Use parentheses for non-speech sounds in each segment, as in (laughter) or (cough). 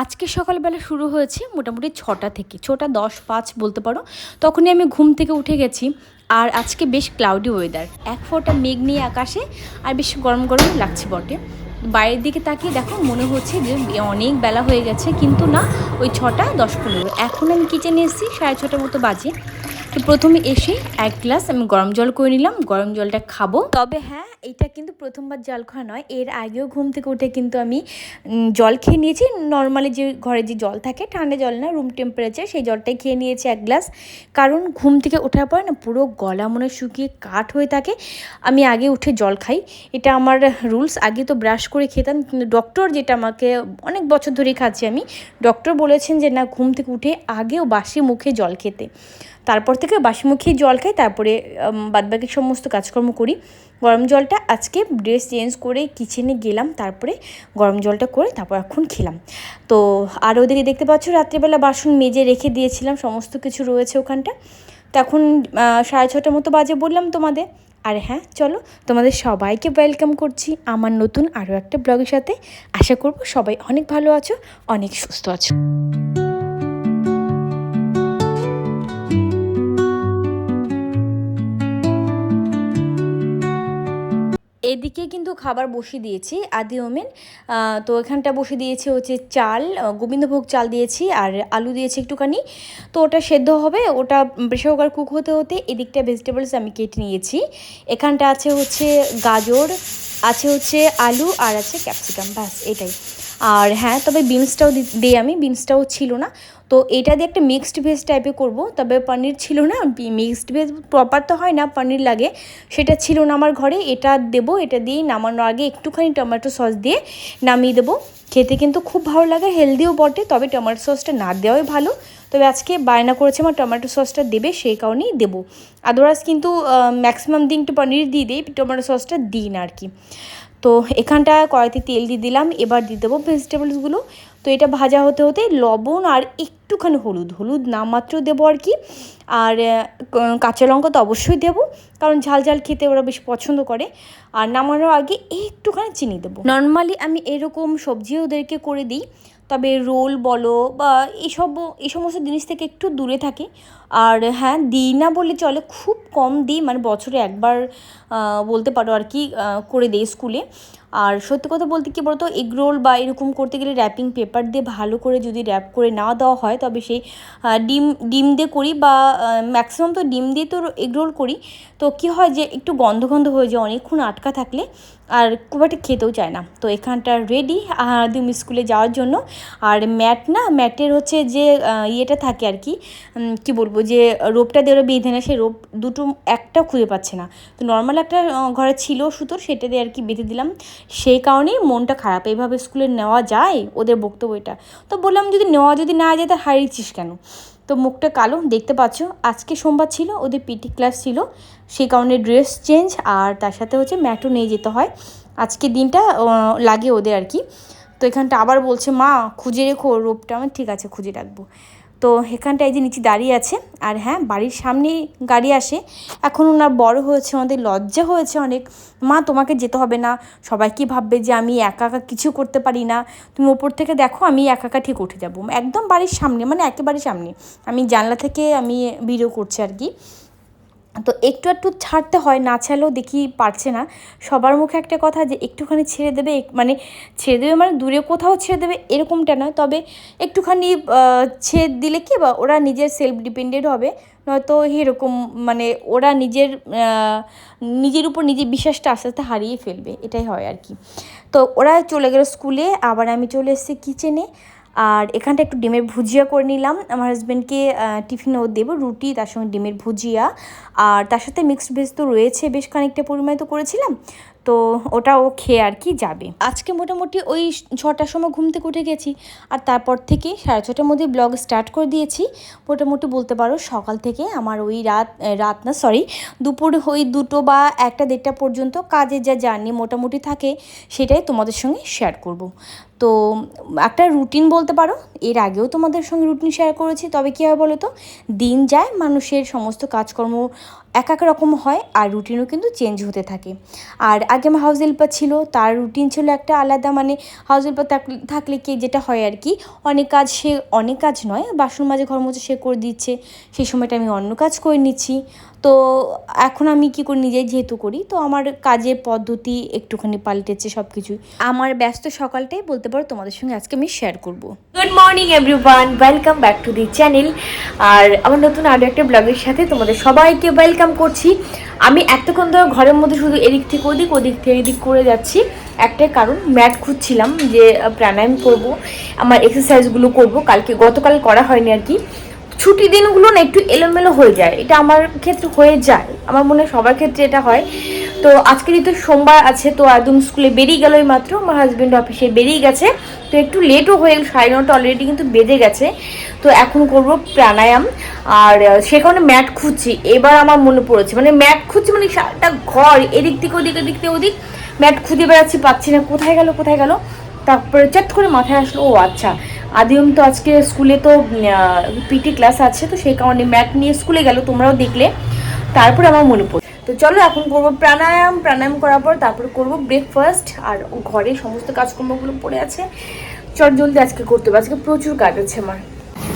আজকে সকালবেলা শুরু হয়েছে মোটামুটি ছটা থেকে, ছটা দশ পাঁচ বলতে পারো। তখনই আমি ঘুম থেকে উঠে গেছি আর আজকে বেশ ক্লাউডি ওয়েদার এক ফোঁটা মেঘ নিয়ে আকাশে আর বেশ গরম গরম লাগছে বটে। বাইরের দিকে তাকিয়ে দেখো মনে হচ্ছে যে অনেক বেলা হয়ে গেছে, কিন্তু না, ওই ছটা দশ পনেরো। এখন আমি কিচেনে এসেছি, সাড়ে ছটার মতো বাজে। তো প্রথমে এসে এক গ্লাস আমি গরম জল করে নিলাম, গরম জলটা খাব। তবে হ্যাঁ এটা কিন্তু প্রথমবার জল খাওয়া নয়, এর আগেও ঘুম থেকে উঠে কিন্তু আমি জল খেয়ে নিয়েছি। নর্মালি যে ঘরে যে জল থাকে, ঠান্ডা জল না রুম টেম্পারেচার সেই জলটাই খেয়ে নিয়েছি এক গ্লাস। কারণ ঘুম থেকে ওঠার পর না, পুরো গলা মনে শুকিয়ে কাঠ হয়ে থাকে। আমি আগে উঠে জল খাই। এটা আমার রুলস আগে তো ব্রাশ করে খেতাম। কিন্তু ডক্টর যেটা আমাকে অনেক বছর ধরেই খাচ্ছি আমি ডক্টর বলেছেন যে না, ঘুম থেকে উঠে আগেও বাসি মুখে জল খেতে। তারপর থেকে বাসি মুখে জল খাই, তারপরে বাদবাকি সমস্ত কাজকর্ম করি। গরম জলটা আজকে ড্রেস চেঞ্জ করে কিচেনে গেলাম, তারপরে গরম জলটা করে তারপর এখন খেলাম। তো আর ওদিকে দেখতে পাচ্ছ রাত্রিবেলা বাসন মেজে রেখে দিয়েছিলাম, সমস্ত কিছু রয়েছে ওখানটা। তো এখন সাড়ে ছটার মতো বাজে বললাম তোমাদের। আর হ্যাঁ চলো তোমাদের সবাইকে ওয়েলকাম করছি আমার নতুন আরও একটা ব্লগের সাথে। আশা করব সবাই অনেক ভালো আছো, অনেক সুস্থ আছো। এদিকে কিন্তু খাবার বসিয়ে দিয়েছি, আদি ওমেন। তো এখানটা বসিয়ে দিয়েছি হচ্ছে চাল গোবিন্দভোগ চাল দিয়েছি আর আলু দিয়েছি একটুখানি। তো ওটা সেদ্ধ হবে, ওটা প্রেশার কুকার কুক হতে হতে এদিকটা ভেজিটেবলস আমি কেটে নিয়েছি। এখানটা আছে হচ্ছে গাজর, আছে হচ্ছে আলু আর আছে ক্যাপসিকাম ব্যাস, এটাই। আর হ্যাঁ তবে বিনসটাও দিই আমি, বিনসটাও ছিল না। তো এটা দিয়ে একটা মিক্সড ভেজ টাইপের করব। তবে পনির ছিল না মিক্সড ভেজ প্রপার তো হয় না, পনির লাগে। সেটা ছিল না আমার ঘরে, এটা দেবো, এটা দিয়ে নামানোর আগে একটুখানি টমেটো সস দিয়ে নামিয়ে দেবো। খেতে কিন্তু খুব ভালো লাগে হেলদিও বটে, তবে টমেটো সসটা না দেওয়াই ভালো। তবে আজকে বায়না করেছে, আমার টমেটো সসটা দেবে, সেই কারণেই দেবো। আদারওয়াইজ কিন্তু ম্যাক্সিমাম দিন একটু পনির দিয়ে দিই টমেটো সসটা দিই না আর কি। তো এখানটা কড়াইতে তেল দিয়ে দিলাম, এবার দিয়ে দেবো ভেজিটেবলসগুলো তো এটা ভাজা হতে হতে লবণ আর একটুখানি হলুদ। হলুদ নামমাত্র দেবো আর কি। আর কাঁচা লঙ্কা তো অবশ্যই দেবো, কারণ ঝাল ঝাল খেতে ওরা বেশ পছন্দ করে। আর নামানোর আগে একটুখানি চিনি দেবো। নর্মালি আমি এরকম সবজি ওদেরকে করে দিই তবে রোল বলো বা এইসব এই সমস্ত জিনিস থেকে একটু দূরে থাকি। আর হ্যাঁ দিই না বললে চলে, খুব কম দিই মানে বছরে একবার বলতে পারো আর কি করে দিই স্কুলে। আর সত্যি কথা বলতে কি বলতো, এগ রোল বা এরকম করতে গেলে র্যাপিং পেপার দিয়ে ভালো করে যদি র্যাপ করে না দেওয়া হয়, তবে সেই ডিম ডিম দিয়ে করি বা ম্যাক্সিমাম তো ডিম দিয়ে তো এগ রোল করি। তো কী হয় যে, একটু গন্ধ গন্ধ হয়ে যায়, অনেকক্ষণ আটকা থাকলে আর খুব একটা খেতেও চায় না। তো এখানটা রেডি দিম স্কুলে যাওয়ার জন্য। আর ম্যাট না ম্যাটের হচ্ছে যে ইয়েটা থাকে আর কি কি বলব যে, রোপটা দিয়ে ওরা বেঁধে না সেই রোপ দুটো একটা খুঁজে পাচ্ছে না। তো নর্মাল একটা ঘরে ছিল সুতোর, সেটা দিয়ে আর কি বেঁধে দিলাম। সেই কারণেই মনটা খারাপ। এইভাবে স্কুলে নেওয়া যায়? ওদের বক্তব্যটা তো বললাম, যদি নেওয়া যদি না যায়, তা হারিয়েছিস কেন? তো মুখটা কালো, দেখতে পাচ্ছ, আজকে সোমবার ছিল, ওদের পিটি ক্লাস ছিল। সেই কারণে ড্রেস চেঞ্জ আর তার সাথে হচ্ছে ম্যাটও নিয়ে যেতে হয়। আজকে দিনটা লাগে ওদের আর কি। তো এখানটা আবার বলছে, মা, খুঁজে রেখো, রোপটা আমি ঠিক আছে, খুঁজে রাখব। তো এখানটায় যে নিচে দাঁড়িয়ে আছে, আর হ্যাঁ বাড়ির সামনেই গাড়ি আসে। এখন ওনার বড় হয়েছে আমাদের লজ্জা হয়েছে অনেক। মা, তোমাকে যেতে হবে না। সবাই কি ভাববে যে আমি একা একা কিছু করতে পারি না? তুমি ওপর থেকে দেখো, আমি একা একা ঠিক উঠে যাব। একদম বাড়ির সামনে মানে একেবারে সামনে। আমি জানলা থেকে আমি ভিডিও করছি আর কি। তো একটু একটু ছাড়তে হয়, না ছাড়লেও দেখি পারছে না। সবার মুখে একটা কথা যে একটুখানি ছেড়ে দেবে মানে ছেড়ে দেবে মানে দূরে কোথাও ছেড়ে দেবে এরকমটা নয়। তবে একটুখানি ছেড়ে দিলে কি বা ওরা নিজের সেলফ ডিপেন্ডেন্ট হবে। নয়তো এরকম মানে ওরা নিজের নিজের উপর নিজের বিশ্বাসটা আস্তে আস্তে হারিয়ে ফেলবে। এটাই হয় আর কি। তো ওরা চলে গেল স্কুলে আবার আমি চলে এসেছি কিচেনে আর এখানটা একটু ডিমের ভুজিয়া করে নিলাম। আমার হাজব্যান্ডকে টিফিনও দেবো, রুটি, তার সঙ্গে ডিমের ভুজিয়া। আর তার সাথে মিক্সড ভেজ তো রয়েছে, বেশ খানিকটা পরিমাণে তো করেছিলাম। তো ওটা ও খেয়ে আর কি যাবে। আজকে মোটামুটি ওই ছটার সময় ঘুম থেকে উঠে গেছি। আর তারপর থেকে সাড়ে ছটার মধ্যে ব্লগ স্টার্ট করে দিয়েছি। মোটামুটি বলতে পারো সকাল থেকে আমার ওই রাত রাত না সরি দুপুর ওই দুটো বা একটা দেড়টা পর্যন্ত কাজের যা জার্নি মোটামুটি থাকে সেটাই তোমাদের সঙ্গে শেয়ার করব। তো একটা রুটিন বলতে পারো, এর আগেও তোমাদের সঙ্গে রুটিন শেয়ার করেছি, তবে কী হয় বলো তো? দিন যায়, মানুষের সমস্ত কাজকর্ম এক এক রকম হয়, আর রুটিনও কিন্তু চেঞ্জ হতে থাকে। আর আগে আমার হাউস হেল্পার ছিল, তার রুটিন ছিল একটা আলাদা মানে হাউস হেল্পার থাকলে কি যেটা হয় আর কি, অনেক কাজ সে, অনেক কাজ নয়, বাসন মাঝে ঘর মধ্যে সে করে দিচ্ছে, সেই সময়টা আমি অন্য কাজ করে নিচ্ছি। তো এখন আমি কী করি, নিজেই যেহেতু করি, তো আমার কাজের পদ্ধতি একটুখানি পাল্টেছে সব কিছুই আমার ব্যস্ত সকালটাই বলতে পারো তোমাদের সঙ্গে আজকে আমি শেয়ার করব। Good morning everyone welcome back to the channel আর আমার নতুন আরও একটা ব্লগের সাথে তোমাদের সবাইকে ওয়েলকাম করছি। আমি এতক্ষণ ধরে ঘরের মধ্যে শুধু এদিক থেকে ওদিক ওদিক থেকে এদিক করে যাচ্ছি। একটাই কারণ ম্যাট খুঁজছিলাম যে প্রাণায়াম করব, আমার এক্সারসাইজগুলো করব। কালকে গতকাল করা হয়নি আর কি। ছুটি দিনগুলো না একটু এলোমেলো হয়ে যায়। এটা আমার ক্ষেত্রে হয়ে যায়। আমার মনে হয় সবার ক্ষেত্রে এটা হয়। তো আজকে যেহেতু সোমবার আছে, তো একদম স্কুলে বেরিয়ে গেল মাত্র আমার হাজব্যান্ড অফিসে বেরিয়ে গেছে। তো একটু লেটও হয়ে গেল, সাড়ে নটা অলরেডি কিন্তু বেজে গেছে। তো এখন করব প্রাণায়াম। আর সে কারণে ম্যাট খুঁজছি। এবার আমার মনে পড়েছে মানে ম্যাট খুঁজছি মানে সারাটা ঘর, এদিক থেকে ওদিক, এদিক থেকে ওদিক। ম্যাট খুঁজে বেড়াচ্ছি, পাচ্ছি না। কোথায় গেল কোথায় গেল? তারপরে চট করে মাথায় আসলো, ও আচ্ছা। আদিম তো আজকে স্কুলে তো পিটি ক্লাস আছে, তো সেই কারণে ম্যাট নিয়ে স্কুলে গেল, তোমরাও দেখলে। তারপরে আমার মনে পড়ে তো চলো এখন করব প্রাণায়াম। প্রাণায়াম করার পর তারপর করব ব্রেকফাস্ট আর ঘরে সমস্ত কাজকর্মগুলো পড়ে আছে। চট জলদি আজকে করতে হবে। আজকে প্রচুর কাজ আছে আমার।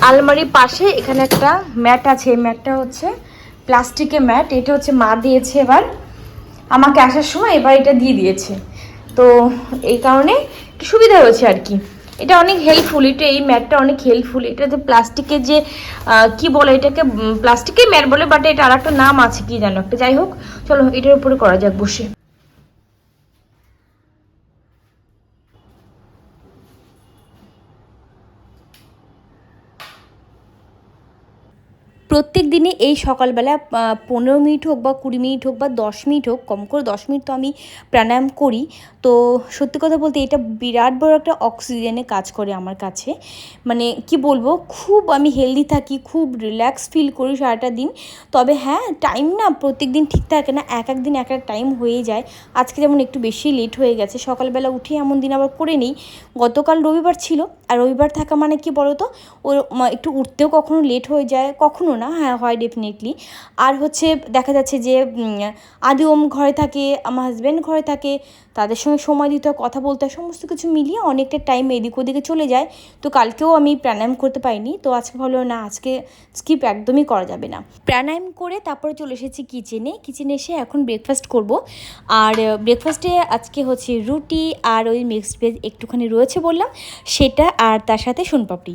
আলমারির পাশে এখানে একটা ম্যাট আছে। এই ম্যাটটা হচ্ছে প্লাস্টিকের ম্যাট। এটা হচ্ছে মা দিয়েছে এবার। আমাকে আসার সময় এবার এটা দিয়ে দিয়েছে। তো এই কারণে সুবিধা হয়েছে আর কি। এটা অনেক হেল্পফুল এটা এই ম্যাটটা অনেক হেল্পফুল এটা যে প্লাস্টিকের যে কি বলে এটাকে প্লাস্টিকের ম্যাট বলে বাট এটা আর একটা নাম আছে কি জানো একটা। যাই হোক, চলো এটার উপরে করা যাক বসে। প্রত্যেক দিনে এই সকালবেলা পনেরো মিনিট হোক বা কুড়ি মিনিট হোক বা দশ মিনিট হোক, কম করে দশ মিনিট তো আমি প্রাণায়াম করি। তো সত্যি কথা বলতে এটা বিরাট বড় একটা অক্সিজেনে কাজ করে আমার কাছে। মানে কি বলব, খুব আমি হেলদি থাকি, খুব রিল্যাক্স ফিল করি সারাটা দিন। তবে হ্যাঁ টাইম না প্রত্যেক দিন ঠিক থাকে না, এক এক দিন এক এক টাইম হয়ে যায়। আজকে যেমন একটু বেশি লেট হয়ে গেছে, সকালবেলা উঠে এমন দিন আবার করে নিই। গতকাল রবিবার ছিল, আর রবিবার থাকা মানে কি বলো তো ও একটু উঠতেও কখনো লেট হয়ে যায়, কখনো না? হ্যাঁ হয় ডেফিনেটলি আর হচ্ছে দেখা যাচ্ছে যে আদি ওম ঘরে থাকে, আমার হাজব্যান্ড ঘরে থাকে তাদের সঙ্গে সময় দিতে হয় কথা বলতে হয় সমস্ত কিছু মিলিয়ে অনেকটা টাইম এদিক ওদিকে চলে যায়। তো কালকেও আমি প্রাণায়াম করতে পারিনি। তো আজকে ভালো না, আজকে স্কিপ একদমই করা যাবে না। প্রাণায়াম করে তারপরে চলে এসেছি কিচেনে কিচেনে এসে এখন ব্রেকফাস্ট করব। আর ব্রেকফাস্টে আজকে হচ্ছে রুটি আর ওই মিক্সড ভেজ একটুখানি রয়েছে বললাম। সেটা আর তার সাথে সোনপাপড়ি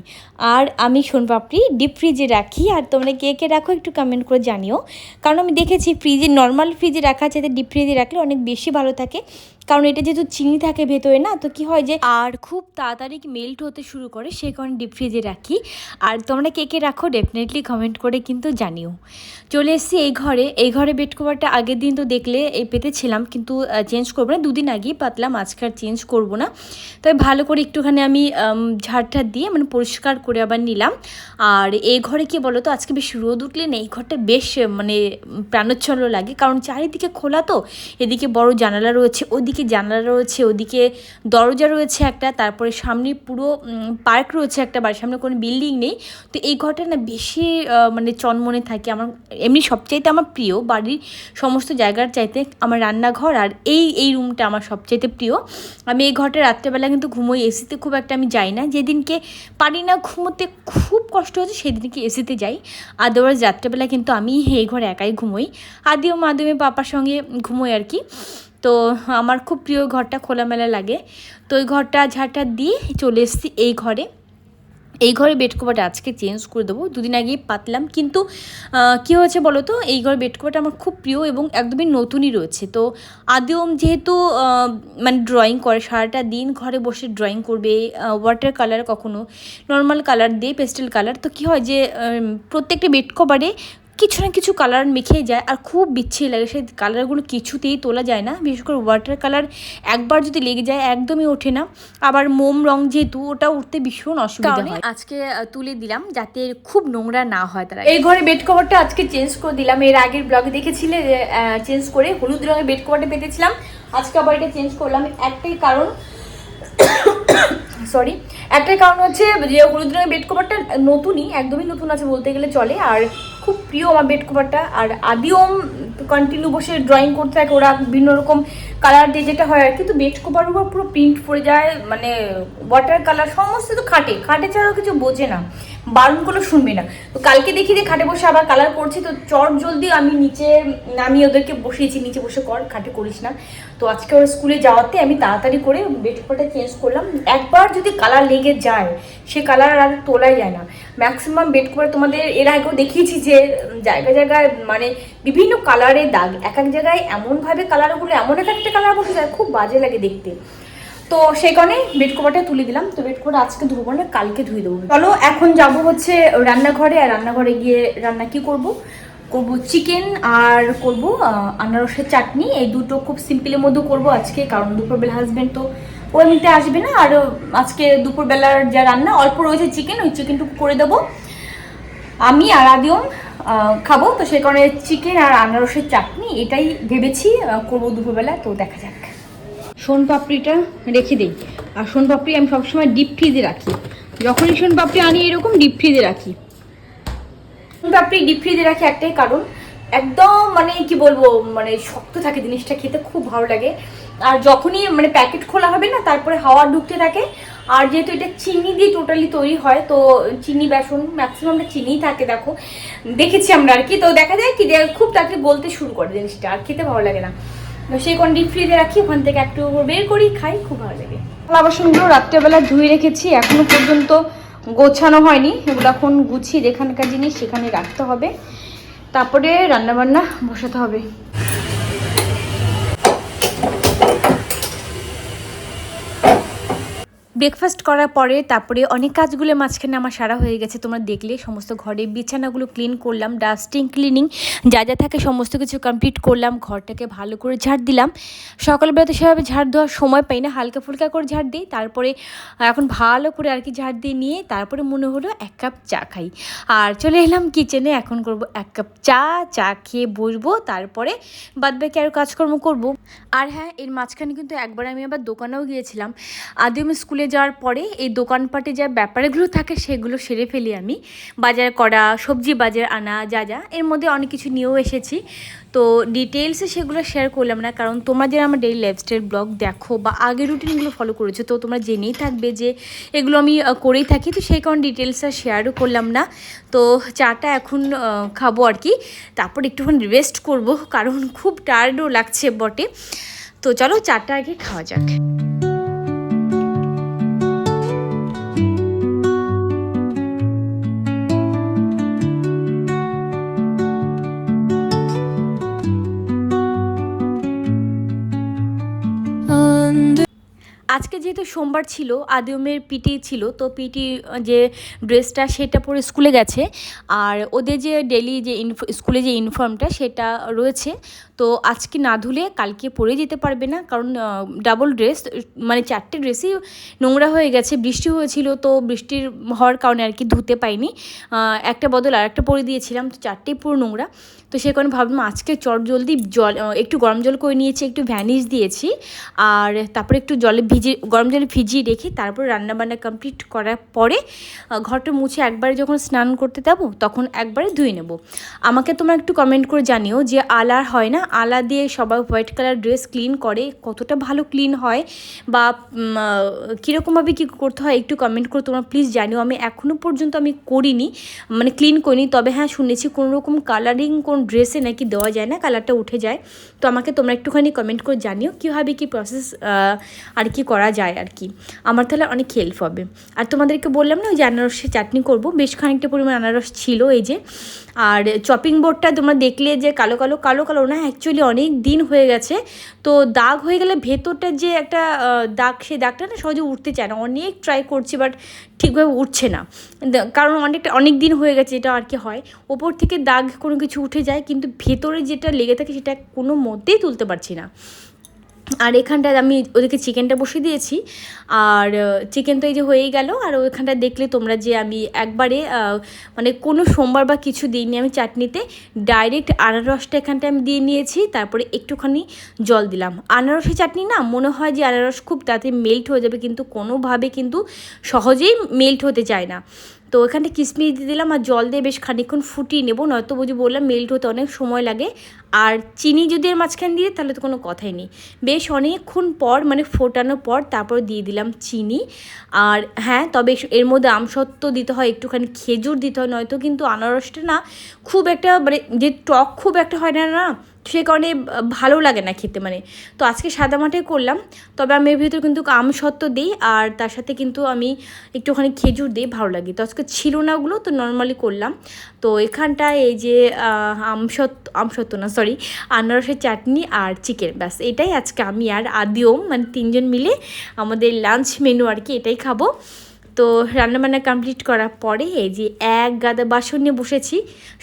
আর আমি সোনপাপড়ি ডিপ ফ্রিজে রাখি। আর তোমরা কে কে রাখো একটু কমেন্ট করে জানিও। কারণ আমি দেখেছি ফ্রিজে নর্মাল ফ্রিজে রাখা চাইতে ডিপ ফ্রিজে রাখলে অনেক বেশি ভালো থাকে। কারণ এটা যেহেতু চিনি থাকে ভেতরে না, তো কি হয় যে আর খুব তাড়াতাড়ি মেল্ট হতে শুরু করে সেই কারণে ডিপ ফ্রিজে রাখি। আর তোমরা কে কে রাখো ডেফিনেটলি কমেন্ট করে কিন্তু জানিও। চলে এসেছি এই ঘরে এই ঘরে বেড কভারটা আগের দিন তো দেখলে এই পেতেছিলাম, কিন্তু চেঞ্জ করব না, দুদিন আগেই পাতলাম, আজকে আর চেঞ্জ করব না। তবে ভালো করে একটুখানি আমি ঝাড় দিয়ে মানে পরিষ্কার করে আবার নিলাম। আর এই ঘরে কি বলো তো আজকে বেশ রোদ উঠলে না এই ঘরটা বেশ মানে প্রাণোচ্ছন্ন লাগে। কারণ চারিদিকে খোলা তো, এদিকে বড় জানালা রয়েছে, ওদিকে ওদিকে জানালা রয়েছে, ওদিকে দরজা রয়েছে একটা, তারপরে সামনে পুরো পার্ক রয়েছে একটা, বাড়ির সামনে কোনো বিল্ডিং নেই। তো এই ঘরটা না বেশি মানে চনমনে থাকে। আমার এমনি সবচাইতে আমার প্রিয়, বাড়ির সমস্ত জায়গার চাইতে আমার রান্নাঘর, আর এই এই রুমটা আমার সবচাইতে প্রিয়। আমি এই ঘরটা রাত্রেবেলা কিন্তু ঘুমোই, এসিতে খুব একটা আমি যাই না। যেদিনকে পারি না ঘুমোতে খুব কষ্ট হচ্ছে সেদিনকে এসিতে যাই। আদারওয়াইজ রাত্রেবেলা কিন্তু আমি এই ঘরে একাই ঘুমোই। আদিও মাধ্যমে পাপার সঙ্গে ঘুমোই আর কি। তো আমার খুব প্রিয় ঘরটা খোলামেলা লাগে। তো ওই ঘরটা ঝাড়টা দিয়ে চলে এসেছি এই ঘরে। এই ঘরে বেড কভারটা আজকে চেঞ্জ করে দেবো। দুদিন আগেই পাতলাম, কিন্তু কী হয়েছে বলো তো? এই ঘরে বেড কভারটা আমার খুব প্রিয় এবং একদমই নতুনই রয়েছে। তো আদিও যেহেতু মানে ড্রয়িং করে, সারাটা দিন ঘরে বসে ড্রয়িং করবে ওয়াটার কালার কখনো নর্মাল কালার দিয়ে পেস্টেল কালার তো কী হয় যে প্রত্যেকটা বেড কভারে কিছু না কিছু কালার মেখে যায় আর খুব বিচ্ছিরি লাগে। সেই কালারগুলো কিছুতেই তোলা যায় না। বিশেষ করে ওয়াটার কালার একবার যদি লেগে যায় একদমই ওঠে না। আবার মোম রং যেহেতু ওটা উঠতে ভীষণ অসুবিধা হয়। আজকে তুলে দিলাম যাতে খুব নোংরা না হয় তারা এই ঘরে বেড কভারটা আজকে চেঞ্জ করে দিলাম। এর আগের ব্লগে দেখেছিলে চেঞ্জ করে হলুদ রঙের বেড কভারটা পেতেছিলাম। আজকে আবার এটা চেঞ্জ করলাম। একটাই কারণ (coughs) সরি একটাই কারণ হচ্ছে যে হলুদ রঙের বেড কভারটা নতুনই একদমই নতুন আছে বলতে গেলে চলে। আর খুব প্রিয় আমার বেড কভারটা আর আদিও কন্টিনিউ বসে ড্রয়িং করতে থাকে, ওরা বিভিন্ন রকম কালার দিয়ে যেটা হয় আর কিন্তু বেড কভার উপর পুরো প্রিন্ট পড়ে যায় মানে ওয়াটার কালার সমস্ত তো খাটে। খাটে ছাড়াও কিছু বোঝে না। বারণগুলো শুনবে না। তো কালকে দেখি যে খাটে বসে আবার কালার করছি, তো চট জলদি আমি নিচে নামিয়ে ওদেরকে বসিয়েছি। নিচে বসে কর, খাটে করিস না। তো আজকে ওরা স্কুলে যাওয়াতে আমি তাড়াতাড়ি করে বেড কভারটা চেঞ্জ করলাম। একবার যদি কালার লেগে যায়, সে কালার আর তোলাই যায় না। ম্যাক্সিমাম বেড কভার তোমাদের এর আগেও দেখিয়েছি যে জায়গায় জায়গায় মানে বিভিন্ন কালারের দাগ, এক এক জায়গায় এমনভাবে কালারগুলো এমন এক একটা কালার বসে যায়, খুব বাজে লাগে দেখতে। তো সেই কারণে বেড তুলে দিলাম। তো বেড আজকে ধুবো না, কালকে ধুয়ে দেবো চলো, এখন যাব হচ্ছে রান্নাঘরে, আর রান্নাঘরে গিয়ে রান্না কি করব? করব চিকেন আর করব আনারসের চাটনি। এই দুটো খুব সিম্পলের মধ্যে করব আজকে, কারণ দুপুরবেলা হাজব্যান্ড তো ও এমনিতে আসবে না। আর আজকে দুপুরবেলার যা রান্না, অল্প রয়েছে চিকেন ওই চিকেনটুকু করে দেবো। আমি আর আদিও খাব তো সেই কারণে চিকেন আর আনারসের চাটনি এটাই ভেবেছি করব দুপুরবেলা তো দেখা যাক। সোন পাপড়িটা রেখে দিই আর সোন পাপড়ি আমি সবসময় ডিপ ফ্রিজে রাখি। যখনই সোন পাপড়ি আনি এরকম ডিপ ফ্রিজে রাখি। সোন পাপড়ি ডিপ ফ্রিজে রাখি একটাই কারণ একদম মানে কি বলব মানে শক্ত থাকে জিনিসটা খেতে খুব ভালো লাগে। আর যখনই মানে প্যাকেট খোলা হবে না তারপরে হাওয়া ঢুকতে থাকে আর যেহেতু এটা চিনি দিয়ে টোটালি তৈরি হয়, তো চিনি বেসন ম্যাক্সিমামটা চিনিই থাকে, দেখো। দেখেছি আমরা আর কি। তো দেখা যায় কি খুব তাড়াতাড়ি বলতে শুরু করে জিনিসটা, আর খেতে ভালো লাগে না। সেই কোন ডিপ ফ্রিজে রাখি, ওখান থেকে একটু বের করি, খাই, খুব ভালো লাগে। থালা বাসনগুলো রাত্রেবেলা ধুয়ে রেখেছি, এখনও পর্যন্ত গোছানো হয়নি। এগুলো এখন গুছিয়ে যেখানকার জিনিস, সেখানে রাখতে হবে। তারপরে রান্নাবান্না বসাতে হবে। ব্রেকফাস্ট করার পরে তারপরে অনেক কাজগুলো মাঝখানে আমার সারা হয়ে গেছে। তোমরা দেখলে সমস্ত ঘরে বিছানাগুলো ক্লিন করলাম ডাস্টিং ক্লিনিং যা যা থাকে সমস্ত কিছু কমপ্লিট করলাম, ঘরটাকে ভালো করে ঝাড় দিলাম। সকালবেলা তো সেভাবে ঝাড় দেওয়ার সময় পাই না, হালকা ফুলকা করে ঝাড় দিই। তারপরে এখন ভালো করে আর কি ঝাড় দিয়ে নিয়ে তারপরে মনে হলো এক কাপ চা খাই। আর চলে এলাম কিচেনে এখন করব এক কাপ চা চা খেয়ে বসবো, তারপরে বাদ বাকি আরও কাজকর্ম করব। আর হ্যাঁ এর মাঝখানে কিন্তু একবার আমি আবার দোকানেও গিয়েছিলাম। আদি আমি স্কুলে যাওয়ার পরে এই দোকানপাটে যা ব্যাপারগুলো থাকে সেগুলো সেরে ফেলি আমি। বাজার করা, সবজি বাজার আনা, যা যা, এর মধ্যে অনেক কিছু নিয়েও এসেছি। তো ডিটেলসে সেগুলো শেয়ার করলাম না, কারণ তোমরা যারা আমার ডেইলি লাইফস্টাইল ব্লগ দেখো বা আগের রুটিনগুলো ফলো করেছ, তো তোমরা জেনেই থাকবে যে এগুলো আমি করেই থাকি। তো সেই কারণে ডিটেলসটা শেয়ারও করলাম না। তো চাটা এখন খাব আর কি। তারপর একটুখানি রেস্ট করব, কারণ খুব টায়ার্ডও লাগছে বটে। তো চলো চাটা আগে খাওয়া যাক। আজকে যেহেতু সোমবার ছিল আদিমের পিটি ছিল, তো পিটি যে ড্রেসটা সেটা পরে স্কুলে গেছে। আর ওদের যে ডেলি যে স্কুলে যে ইউনিফর্মটা সেটা রয়েছে। তো আজকে না ধুলে কালকে পরে যেতে পারবে না, কারণ ডাবল ড্রেস মানে চারটে ড্রেসই নোংরা হয়ে গেছে, বৃষ্টি হয়েছিল, তো বৃষ্টির হওয়ার কারণে আর কি ধুতে পাইনি। একটা বদল আর একটা পরে দিয়েছিলাম, তো চারটেই পুরো নোংরা। তো সে কারণে ভাবলাম আজকে চট জলদি জল একটু গরম জল করে নিয়েছি, একটু ভ্যানিশ দিয়েছি, আর তারপরে একটু জলে ভিজে, গরম জলে ভিজিয়ে রেখে তারপর রান্নাবান্না কমপ্লিট করার পরে ঘরটা মুছে একবারে যখন স্নান করতে যাব, তখন একবারে ধুয়ে নেব। আমাকে তোমরা একটু কমেন্ট করে জানিও যে আলার হয় না? আলা দিয়ে সবাই হোয়াইট কালার ড্রেস ক্লিন করে, কতটা ভালো ক্লিন হয় বা কীরকমভাবে কী করতে হয় একটু কমেন্ট করে, তোমরা প্লিজ জানিও। আমি এখনও পর্যন্ত আমি করিনি মানে ক্লিন করিনি, তবে হ্যাঁ শুনেছি কোনো রকম কালারিং কোন ড্রেসে নাকি দেওয়া যায় না কালারটা উঠে যায়। তো আমাকে তোমরা একটুখানি কমেন্ট করে জানিও, কীভাবে কী প্রসেস আর কি করা যায় আর কি। আমার তাহলে অনেক হেল্প হবে। আর তোমাদেরকে বললাম না, ওই যে আনারসের চাটনি করব, বেশ খানিকটা পরিমাণ আনারস ছিল এই যে। আর চপিং বোর্ডটা তোমরা দেখলে যে কালো কালো কালো কালো না অ্যাকচুয়ালি অনেক দিন হয়ে গেছে। তো দাগ হয়ে গেলে ভেতরটা যে একটা দাগ, সেই দাগটা না সহজে উঠতে চায় না। অনেক ট্রাই করছি বাট ঠিকভাবে উঠছে না। কারণ অনেকটা, অনেক দিন হয়ে গেছে এটা আর কি হয়। ওপর থেকে দাগ কোনো কিছু উঠে যায়, কিন্তু ভেতরে যেটা লেগে থাকে সেটা কোনো মতেই তুলতে পারছি না। আর এখানটায় আমি ওদেরকে চিকেনটা বসিয়ে দিয়েছি। আর চিকেন তো এই যে হয়েই গেল। আর ওইখানটা দেখলে তোমরা যে আমি একবারে মানে কোনো সোমবার বা কিছু দিইনি আমি চাটনিতে। ডাইরেক্ট আনারসটা এখানটায় আমি দিয়ে নিয়েছি। তারপরে একটুখানি জল দিলাম। আনারসের চাটনি না মনে হয় যে আনারস খুব তাতে মেল্ট হয়ে যাবে। কিন্তু কোনোভাবে কিন্তু সহজেই মেল্ট হতে চায় না। তো ওখানটা কিশমিশ দিয়ে দিলাম আর জল দিয়ে বেশ খানিকক্ষণ ফুটিয়ে নেব। নয়তো বুঝি বললাম, মেল্ট হতে অনেক সময় লাগে। আর চিনি যদি এর মাঝখানে দিয়ে তাহলে তো কোনো কথাই নেই। বেশ অনেকক্ষণ পর মানে ফোটানোর পর, তারপর দিয়ে দিলাম চিনি। আর হ্যাঁ তবে এর মধ্যে আমসত্ত্ব দিতে হয়, একটুখানি খেজুর দিতে হয়, নয়তো কিন্তু আনারসটা না খুব একটা মানে যে টক খুব একটা হয় না না সে কারণে ভালো লাগে না খেতে মানে। তো আজকে সাদা মাঠে করলাম তবে আমি এর ভিতরে কিন্তু আমসত্ত্ব দিই আর তার সাথে কিন্তু আমি একটুখানি খেজুর দিই ভালো লাগে। তো আজকে ছিল না ওগুলো তো নর্মালি করলাম। তো এখানটায় এই যে আহ, আমসত্ত্ব আমসত্ত্ব না সরি আনারসের চাটনি আর চিকেন ব্যাস। এটাই আজকে আমি আর আদিওম মানে তিনজন মিলে আমাদের লাঞ্চ মেনু আর কি এটাই খাব। তো রান্নাবান্না কমপ্লিট করার পরে যে এক গাদা বাসন নিয়ে বসেছি,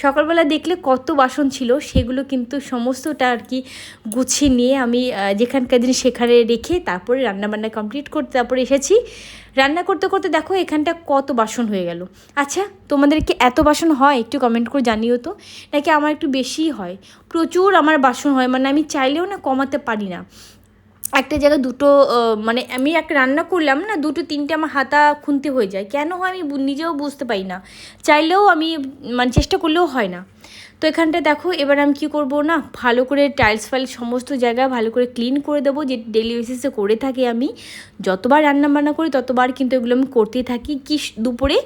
সকালবেলা দেখলে কত বাসন ছিল, সেগুলো কিন্তু সমস্তটা আর কি গুছিয়ে নিয়ে আমি যেখানকার দিন সেখানে রেখে তারপরে রান্নাবান্না কমপ্লিট করতে তারপরে এসেছি। রান্না করতে করতে দেখো এখানটা কত বাসন হয়ে গেল। আচ্ছা তোমাদের কি এত বাসন হয়? একটু কমেন্ট করে জানিও তো। নাকি আমার একটু বেশিই হয়? প্রচুর আমার বাসন হয় মানে আমি চাইলেও না কমাতে পারি না। একটা জায়গায় দুটো মানে আমি একটা রান্না করলাম না, দুটো তিনটে আমার হাতা খুনতে হয়ে যায়। কেন হয় আমি নিজেও বুঝতে পারি না। চাইলেও আমি মানে চেষ্টা করলেও হয় না। তো এখানটা দেখো, এবার আমি কী করব না, ভালো করে টাইলস ফাইলস সমস্ত জায়গা ভালো করে ক্লিন করে দেবো, যে ডেলি বেসিসে করে থাকি আমি। যতবার রান্না বান্না করি, ততবার কিন্তু এগুলো আমি করতেই থাকি। কি দুপুরে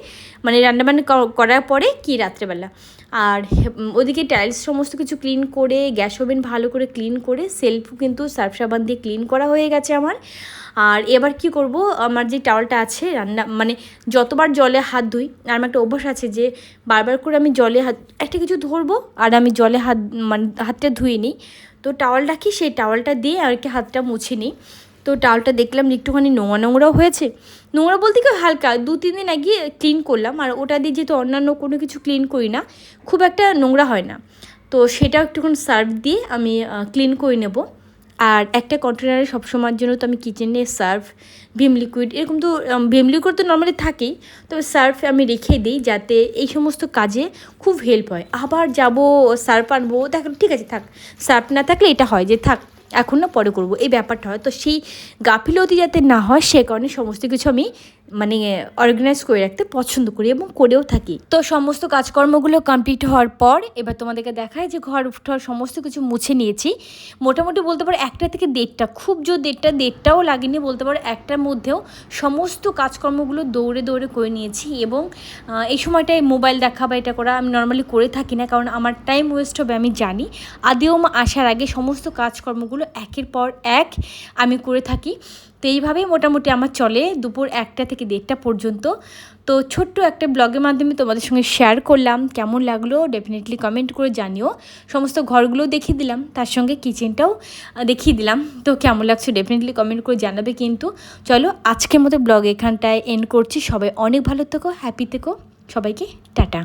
মানে রান্নাবান্না করার পরে কি রাত্রেবেলা। আর ওদিকে টাইলস সমস্ত কিছু ক্লিন করে, গ্যাস ওভেন ভালো করে ক্লিন করে সেলফও কিন্তু সার্ফ সাবান দিয়ে ক্লিন করা হয়ে গেছে আমার। আর এবার কি করব? আমার যে টাওয়ালটা আছে, রান্না মানে যতবার জলে হাত ধুই, আর আমার একটা অভ্যাস আছে যে বারবার করে আমি জলে হাত, একটা কিছু ধরবো আর আমি জলে হাত মানে হাতটা ধুয়ে নিই তো টাওয়ালটা কি? সেই টাওয়ালটা দিয়ে আর কি হাতটা মুছে নিই। তো টাওয়ালটা দেখলাম একটুখানি নোংরা নোংরাও হয়েছে। নোংরা বলতে কি হালকা, দু, তিন দিন আগে ক্লিন করলাম। আর ওটা দিয়ে যেহেতু অন্যান্য কোনো কিছু ক্লিন করি না, খুব একটা নোংরা হয় না। তো সেটা একটুখানি সার্ফ দিয়ে আমি ক্লিন করে নেব। আর একটা কন্টেনারে সবসময়ের জন্য তো আমি কিচেনে সার্ফ ভিম লিকুইড এরকম তো ভিম লিকুইড তো নর্মালি থাকেই। তবে সার্ফ আমি রেখে দিই যাতে এই সমস্ত কাজে খুব হেল্প হয়। আবার যাব সার্ফ আনব, দেখ, ঠিক আছে, থাক। সার্ফ না থাকলে এটা হয় যে, থাক, এখন না পরে করব। এই ব্যাপারটা হয়। তো সেই গাফিলতি যাতে না হয়, সে কারণে সমস্ত কিছু আমি মানে অর্গানাইজ করে রাখতে পছন্দ করি এবং করেও থাকি। তো সমস্ত কাজকর্মগুলো কমপ্লিট হওয়ার পর এবার তোমাদেরকে দেখায় যে ঘর উঠার সমস্ত কিছু মুছে নিয়েছি। মোটামুটি বলতে পারো একটা থেকে দেড়টা, খুব জোর দেড়টা, দেড়টাও লাগেনি বলতে পারো। একটার মধ্যেও সমস্ত কাজকর্মগুলো দৌড়ে দৌড়ে করে নিয়েছি এবং এই সময়টায় মোবাইল দেখা বা এটা করা আমি নর্মালি করে থাকি না কারণ আমার টাইম ওয়েস্ট হবে আমি জানি। আদিও আসার আগে সমস্ত কাজকর্মগুলো একের পর এক আমি করে থাকি। তো এইভাবেই মোটামুটি আমার চলে দুপুর একটা থেকে দেড়টা পর্যন্ত। তো ছোট্ট একটা ব্লগের মাধ্যমে তোমাদের সঙ্গে শেয়ার করলাম, কেমন লাগল ডেফিনেটলি কমেন্ট করে জানিও। সমস্ত ঘরগুলো দেখিয়ে দিলাম, তার সঙ্গে কিচেনটাও দেখিয়ে দিলাম। তো কেমন লাগছে ডেফিনেটলি কমেন্ট করে জানাবে কিন্তু। চলো আজকের মতো ব্লগ এখানটায় এন্ড করছি। সবাই অনেক ভালো থেকো হ্যাপি থেকো। সবাইকে টাটা।